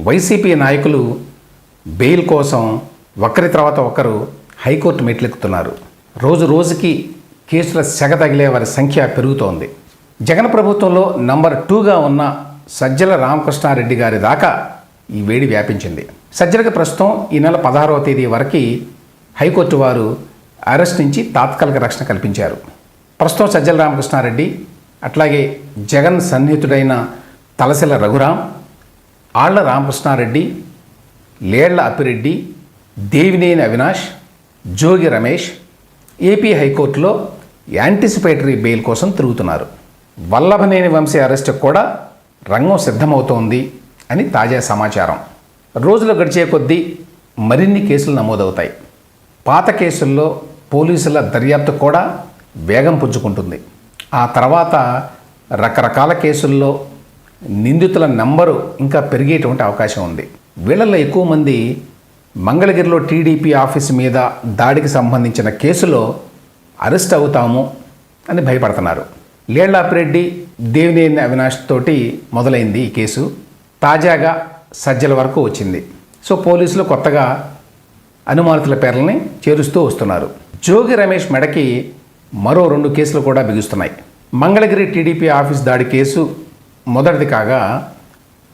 YCP నాయకులు bail కోసం ఒకరి తర్వాత ఒకరు హైకోర్టు మెట్లెక్కుతున్నారు. రోజు రోజుకి కేసుల సెగ తగిలే వారి సంఖ్య పెరుగుతోంది. జగన్ ప్రభుత్వంలో నంబర్ టూగా ఉన్న సజ్జల రామకృష్ణారెడ్డి గారి దాకా ఈ వేడి వ్యాపించింది. సజ్జలకు ప్రస్తుతం ఈ నెల పదహారవ తేదీ వరకు హైకోర్టు వారు అరెస్ట్ నుంచి తాత్కాలిక రక్షణ కల్పించారు. ప్రస్తుతం సజ్జల రామకృష్ణారెడ్డి అట్లాగే జగన్ సన్నిహితుడైన తలశిల రఘురాం ఆళ్ళ రామకృష్ణారెడ్డి లేళ్ళ అప్పిరెడ్డి దేవినేని అవినాష్ జోగి రమేష్ ఏపీ హైకోర్టులో యాంటిసిపేటరీ బెయిల్ కోసం తిరుగుతున్నారు. వల్లభనేని వంశీ అరెస్టుకు కూడా రంగం సిద్ధమవుతోంది అని తాజా సమాచారం. రోజులు గడిచే కొద్దీ మరిన్ని కేసులు నమోదవుతాయి. పాత కేసుల్లో పోలీసుల దర్యాప్తు కూడా వేగం పుంజుకుంటుంది. ఆ తర్వాత రకరకాల కేసుల్లో నిందితుల నంబరు ఇంకా పెరిగేటువంటి అవకాశం ఉంది. వీళ్ళల్లో ఎక్కువ మంది మంగళగిరిలో టీడీపీ ఆఫీస్ మీద దాడికి సంబంధించిన కేసులో అరెస్ట్ అవుతాము అని భయపడుతున్నారు. లేళ్ళాపిరెడ్డి దేవినేని అవినాష్ తోటి మొదలైంది ఈ కేసు. తాజాగా సజ్జల వరకు వచ్చింది. సో పోలీసులు కొత్తగా అనుమానితుల పేర్లని చేరుస్తూ వస్తున్నారు. జోగి రమేష్ మెడకి మరో రెండు కేసులు కూడా బిగుస్తున్నాయి. మంగళగిరి టీడీపీ ఆఫీస్ దాడి కేసు మొదటిది కాగా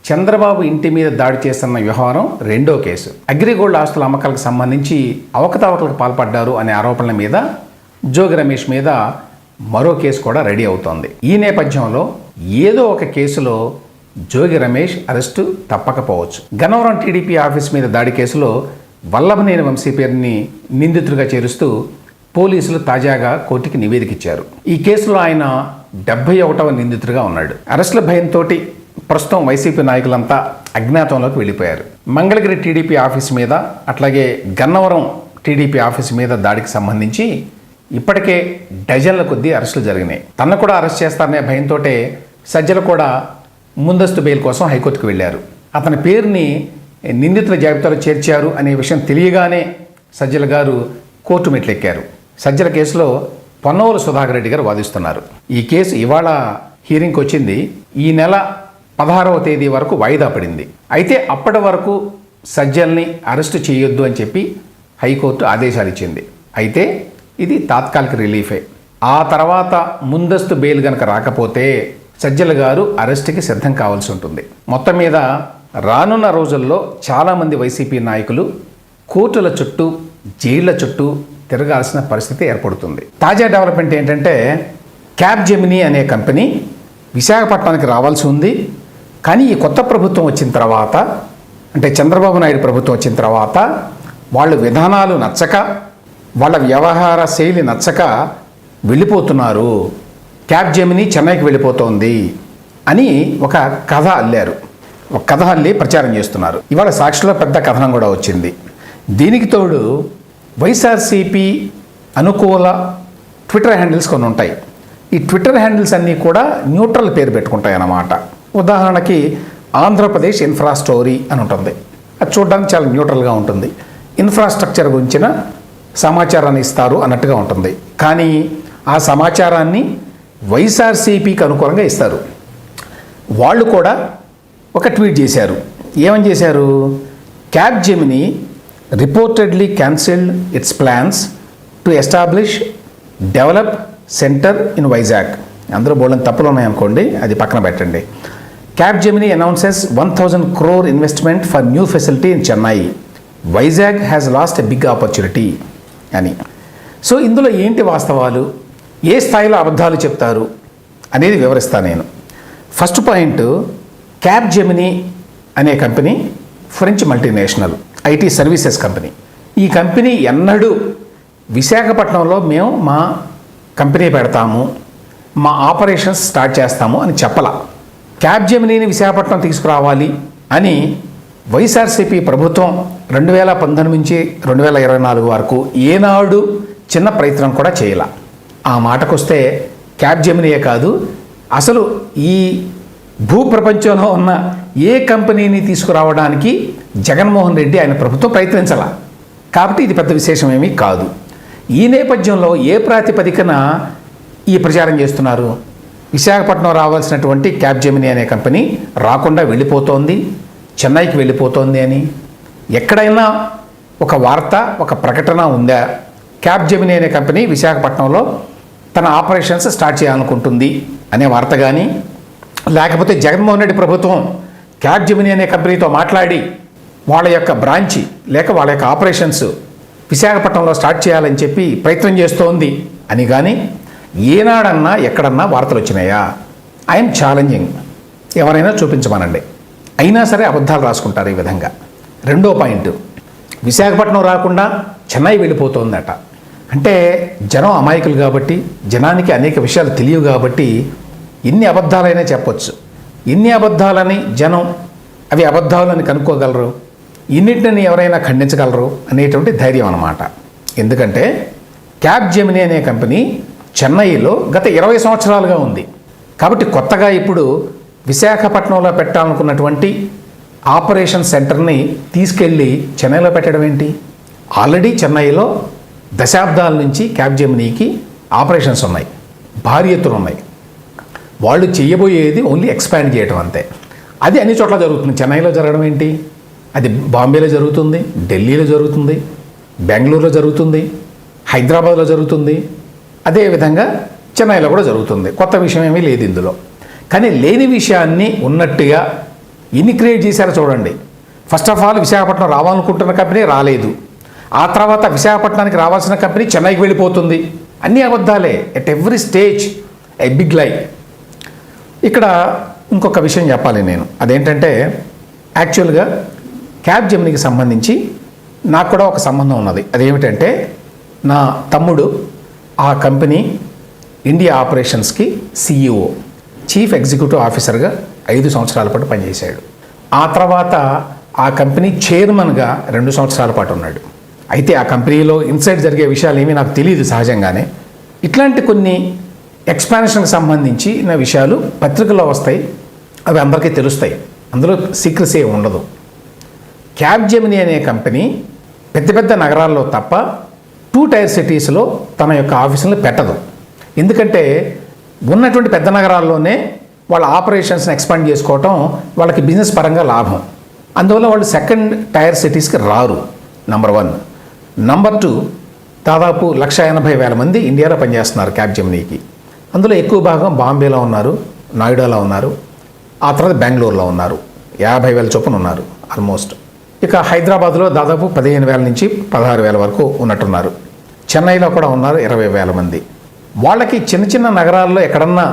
చంద్రబాబు ఇంటి మీద దాడి చేస్తున్న వ్యవహారం రెండో కేసు. అగ్రిగోల్డ్ ఆస్తుల అమ్మకాలకు సంబంధించి అవకతవకలకు పాల్పడ్డారు అనే ఆరోపణల మీద జోగి రమేష్ మీద మరో కేసు కూడా రెడీ అవుతోంది. ఈ నేపథ్యంలో ఏదో ఒక కేసులో జోగి రమేష్ అరెస్టు తప్పకపోవచ్చు. గన్నవరం టీడీపీ ఆఫీస్ మీద దాడి కేసులో వల్లభనేని వంశీ పేరుని నిందితుడిగా చేరుస్తూ పోలీసులు తాజాగా కోర్టుకి నివేదిక ఇచ్చారు. ఈ కేసులో ఆయన డెబ్బై ఒకటవ నిందితుడిగా ఉన్నాడు. అరెస్టుల భయంతో ప్రస్తుతం వైసీపీ నాయకులంతా అజ్ఞాతంలోకి వెళ్ళిపోయారు. మంగళగిరి టీడీపీ ఆఫీస్ మీద అట్లాగే గన్నవరం టీడీపీ ఆఫీస్ మీద దాడికి సంబంధించి ఇప్పటికే డజన్ల కొద్దీ అరెస్టులు జరిగినాయి. తన కూడా అరెస్ట్ చేస్తారనే భయంతో సజ్జలు కూడా ముందస్తు బెయిల్ కోసం హైకోర్టుకు వెళ్ళారు. అతని పేరుని నిందితుల జాబితాలో చేర్చారు అనే విషయం తెలియగానే సజ్జల గారు కోర్టు మెట్లెక్కారు. సజ్జల కేసులో పొన్నవోలు సుధాకర్ రెడ్డి గారు వాదిస్తున్నారు. ఈ కేసు ఇవాళ హీరింగ్కి వచ్చింది ఈ నెల పదహారవ తేదీ వరకు వాయిదా పడింది. అయితే అప్పటి వరకు సజ్జల్ని అరెస్టు చేయొద్దు అని చెప్పి హైకోర్టు ఆదేశాలు ఇచ్చింది. అయితే ఇది తాత్కాలిక రిలీఫే. ఆ తర్వాత ముందస్తు బెయిల్ గనక రాకపోతే సజ్జల గారు అరెస్టుకి సిద్ధం కావాల్సి ఉంటుంది. మొత్తం మీద రానున్న రోజుల్లో చాలామంది వైసీపీ నాయకులు కోర్టుల చుట్టూ జైళ్ళ చుట్టూ తిరగాల్సిన పరిస్థితి ఏర్పడుతుంది. తాజా డెవలప్మెంట్ ఏంటంటే క్యాబ్ జెమినీ అనే కంపెనీ విశాఖపట్నానికి రావాల్సి ఉంది. కానీ ఈ కొత్త ప్రభుత్వం వచ్చిన తర్వాత అంటే చంద్రబాబు నాయుడు ప్రభుత్వం వచ్చిన తర్వాత వాళ్ళ విధానాలు నచ్చక వాళ్ళ వ్యవహార శైలి నచ్చక వెళ్ళిపోతున్నారు. క్యాబ్ జెమిని చెన్నైకి వెళ్ళిపోతోంది అని ఒక కథ అల్లారు. ఒక కథ అల్లి ప్రచారం చేస్తున్నారు. ఇవాళ సాక్షిలో పెద్ద కథనం కూడా వచ్చింది. దీనికి తోడు వైఎస్ఆర్సీపీ అనుకూల ట్విట్టర్ హ్యాండిల్స్ కొన్ని ఉంటాయి. ఈ ట్విట్టర్ హ్యాండిల్స్ అన్నీ కూడా న్యూట్రల్ పేరు పెట్టుకుంటాయి అన్నమాట. ఉదాహరణకి ఆంధ్రప్రదేశ్ ఇన్ఫ్రా స్టోరీ అని ఉంటుంది. అది చూడడానికి చాలా న్యూట్రల్గా ఉంటుంది. ఇన్ఫ్రాస్ట్రక్చర్ గురించిన సమాచారాన్ని ఇస్తారు అన్నట్టుగా ఉంటుంది. కానీ ఆ సమాచారాన్ని వైఎస్ఆర్సీపీకి అనుకూలంగా ఇస్తారు. వాళ్ళు కూడా ఒక ట్వీట్ చేశారు. ఏమని చేశారు? Capgemini reportedly cancelled its plans to establish develop centre in Vizag అందరూ బోల్డని తప్పులు ఉన్నాయనుకోండి అది పక్కన పెట్టండి. Capgemini announces one thousand crore investment for new facility in Chennai Vizag has lost a big opportunity అని. సో ఇందులో ఏంటి వాస్తవాలు? ఏ స్థాయిలో అబద్ధాలు చెప్తారు? అనేది వివరిస్తాను నేను. ఫస్ట్ పాయింట్ క్యాబ్ జెమినీ అనే company French multinational IT services company. ఈ కంపెనీ ఎన్నడూ విశాఖపట్నంలో మేము మా కంపెనీ పెడతాము మా ఆపరేషన్స్ స్టార్ట్ చేస్తాము అని చెప్పలా. క్యాబ్ జెమినీని విశాఖపట్నం తీసుకురావాలి అని వైఎస్ఆర్సీపీ ప్రభుత్వం రెండు వేల పంతొమ్మిది నుంచి రెండు వేల ఇరవై నాలుగు వరకు ఏనాడు చిన్న ప్రయత్నం కూడా చేయాల. ఆ మాటకొస్తే క్యాబ్ జెమినియే కాదు అసలు ఈ భూ ప్రపంచంలో ఉన్న ఏ కంపెనీని తీసుకురావడానికి జగన్మోహన్ రెడ్డి ఆయన ప్రభుత్వం ప్రయత్నించాల? కాబట్టి ఇది పెద్ద విశేషమేమీ కాదు. ఈ నేపథ్యంలో ఏ ప్రాతిపదికన ఈ ప్రచారం చేస్తున్నారు? విశాఖపట్నం రావాల్సినటువంటి క్యాబ్ జెమిని అనే కంపెనీ రాకుండా వెళ్ళిపోతోంది. చెన్నైకి వెళ్ళిపోతోంది అని. ఎక్కడైనా ఒక వార్త ఒక ప్రకటన ఉందా? క్యాబ్ జెమిని అనే కంపెనీ విశాఖపట్నంలో తన ఆపరేషన్స్ స్టార్ట్ చేయాలనుకుంటుంది అనే వార్త కానీ లేకపోతే జగన్మోహన్ రెడ్డి ప్రభుత్వం క్యాబ్జిమిని అనే కంపెనీతో మాట్లాడి వాళ్ళ యొక్క బ్రాంచి లేక వాళ్ళ యొక్క ఆపరేషన్స్ విశాఖపట్నంలో స్టార్ట్ చేయాలని చెప్పి ప్రయత్నం చేస్తోంది. అని కానీ ఏనాడన్నా ఎక్కడన్నా వార్తలు వచ్చినాయా? ఐఎమ్ ఛాలెంజింగ్ ఎవరైనా చూపించమనండి. అయినా సరే అబద్ధాలు రాసుకుంటారు ఈ విధంగా. రెండో పాయింట్. విశాఖపట్నం రాకుండా చెన్నై వెళ్ళిపోతోందట. అంటే జనం అమాయకులు కాబట్టి జనానికి అనేక విషయాలు తెలియవు కాబట్టి ఎన్ని అబద్ధాలైనా చెప్పొచ్చు. ఇన్ని అబద్ధాలని జనం అవి అబద్ధాలని కనుక్కోగలరు? ఇన్నిటిని ఎవరైనా ఖండించగలరు? అనేటువంటి ధైర్యం అన్నమాట. ఎందుకంటే క్యాబ్ జెమిని అనే కంపెనీ చెన్నైలో గత ఇరవై సంవత్సరాలుగా ఉంది. కాబట్టి కొత్తగా ఇప్పుడు విశాఖపట్నంలో పెట్టాలనుకున్నటువంటి ఆపరేషన్ సెంటర్ని తీసుకెళ్ళి చెన్నైలో పెట్టడం ఏంటి? ఆల్రెడీ చెన్నైలో దశాబ్దాల నుంచి క్యాబ్ జెమినీకి ఆపరేషన్స్ ఉన్నాయి. భారీ ఎత్తున ఉన్నాయి. వాళ్ళు చేయబోయేది ఓన్లీ ఎక్స్పాండ్ చేయటం అంతే. అది అన్ని చోట్ల జరుగుతుంది. చెన్నైలో జరగడం ఏంటి? అది బాంబేలో జరుగుతుంది ఢిల్లీలో జరుగుతుంది బెంగళూరులో జరుగుతుంది హైదరాబాద్లో జరుగుతుంది. అదేవిధంగా చెన్నైలో కూడా జరుగుతుంది. కొత్త విషయం ఏమీ లేదు ఇందులో. కానీ లేని విషయాన్ని ఉన్నట్టుగా ఎన్ని క్రియేట్ చేశారో చూడండి. ఫస్ట్ ఆఫ్ ఆల్ విశాఖపట్నం రావాలనుకుంటున్న కంపెనీ రాలేదు. ఆ తర్వాత విశాఖపట్నానికి రావాల్సిన కంపెనీ చెన్నైకి వెళ్ళిపోతుంది. అన్ని అబద్ధాలే. At every stage a big lie ఇక్కడ ఇంకొక విషయం చెప్పాలి నేను. అదేంటంటే యాక్చువల్గా క్యాబ్ జెమినికి సంబంధించి నాకు కూడా ఒక సంబంధం ఉన్నది. అదేమిటంటే నా తమ్ముడు ఆ కంపెనీ ఇండియా ఆపరేషన్స్కి సీఈఓ చీఫ్ ఎగ్జిక్యూటివ్ ఆఫీసర్గా ఐదు సంవత్సరాల పాటు పనిచేశాడు. ఆ తర్వాత ఆ కంపెనీ చైర్మన్గా రెండు సంవత్సరాల పాటు ఉన్నాడు. అయితే ఆ కంపెనీలో ఇన్సైడ్ జరిగే విషయాలు ఏమీ నాకు తెలియదు సహజంగానే. ఇట్లాంటి కొన్ని ఎక్స్పాన్షన్కి సంబంధించిన విషయాలు పత్రికల్లో వస్తాయి అవి అందరికీ తెలుస్తాయి. అందులో సీక్రసీ ఉండదు. క్యాబ్ జెమిని అనే కంపెనీ పెద్ద పెద్ద నగరాల్లో తప్ప టూ టైర్ సిటీస్లో తన యొక్క ఆఫీసులను పెట్టదు. ఎందుకంటే ఉన్నటువంటి పెద్ద నగరాల్లోనే వాళ్ళ ఆపరేషన్స్ని ఎక్స్పాండ్ చేసుకోవటం వాళ్ళకి బిజినెస్ పరంగా లాభం. అందువల్ల వాళ్ళు సెకండ్ టైర్ సిటీస్కి రారు నంబర్ వన్ నంబర్ టూ దాదాపు లక్ష ఎనభై వేల మంది ఇండియాలో పనిచేస్తున్నారు క్యాబ్ జెమినీకి అందులో ఎక్కువ భాగం బాంబేలో ఉన్నారు నాయిడాలో ఉన్నారు ఆ తర్వాత బెంగళూరులో ఉన్నారు. యాభై వేల చొప్పున ఉన్నారు ఆల్మోస్ట్ ఇక హైదరాబాద్లో దాదాపు పదిహేను వేల నుంచి పదహారు వేల వరకు ఉన్నట్టున్నారు. చెన్నైలో కూడా ఉన్నారు ఇరవై వేల మంది. వాళ్ళకి చిన్న చిన్న నగరాల్లో ఎక్కడన్నా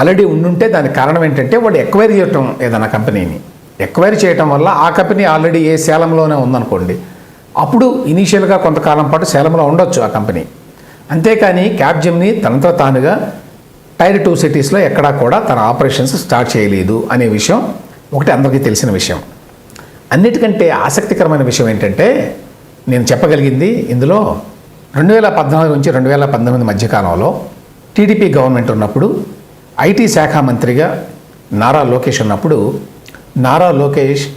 ఆల్రెడీ ఉండుంటే దానికి కారణం ఏంటంటే వాళ్ళు ఎక్వైరీ చేయటం ఏదైనా కంపెనీని. ఎక్వైరీ చేయటం వల్ల ఆ కంపెనీ ఆల్రెడీ ఏ సేలంలోనే ఉందనుకోండి అప్పుడు ఇనీషియల్గా కొంతకాలం పాటు సేలంలో ఉండొచ్చు ఆ కంపెనీ. అంతేకాని క్యాబ్ జిమ్ని తానుగా టైర్ టూ సిటీస్లో ఎక్కడా కూడా తన ఆపరేషన్స్ స్టార్ట్ చేయలేదు అనే విషయం ఒకటి అందరికీ తెలిసిన విషయం. అన్నిటికంటే ఆసక్తికరమైన విషయం ఏంటంటే నేను చెప్పగలిగింది ఇందులో రెండు వేల పద్నాలుగు నుంచి రెండు వేల పంతొమ్మిది మధ్యకాలంలో టీడీపీ గవర్నమెంట్ ఉన్నప్పుడు ఐటీ శాఖ మంత్రిగా నారా లోకేష్ ఉన్నప్పుడు నారా లోకేష్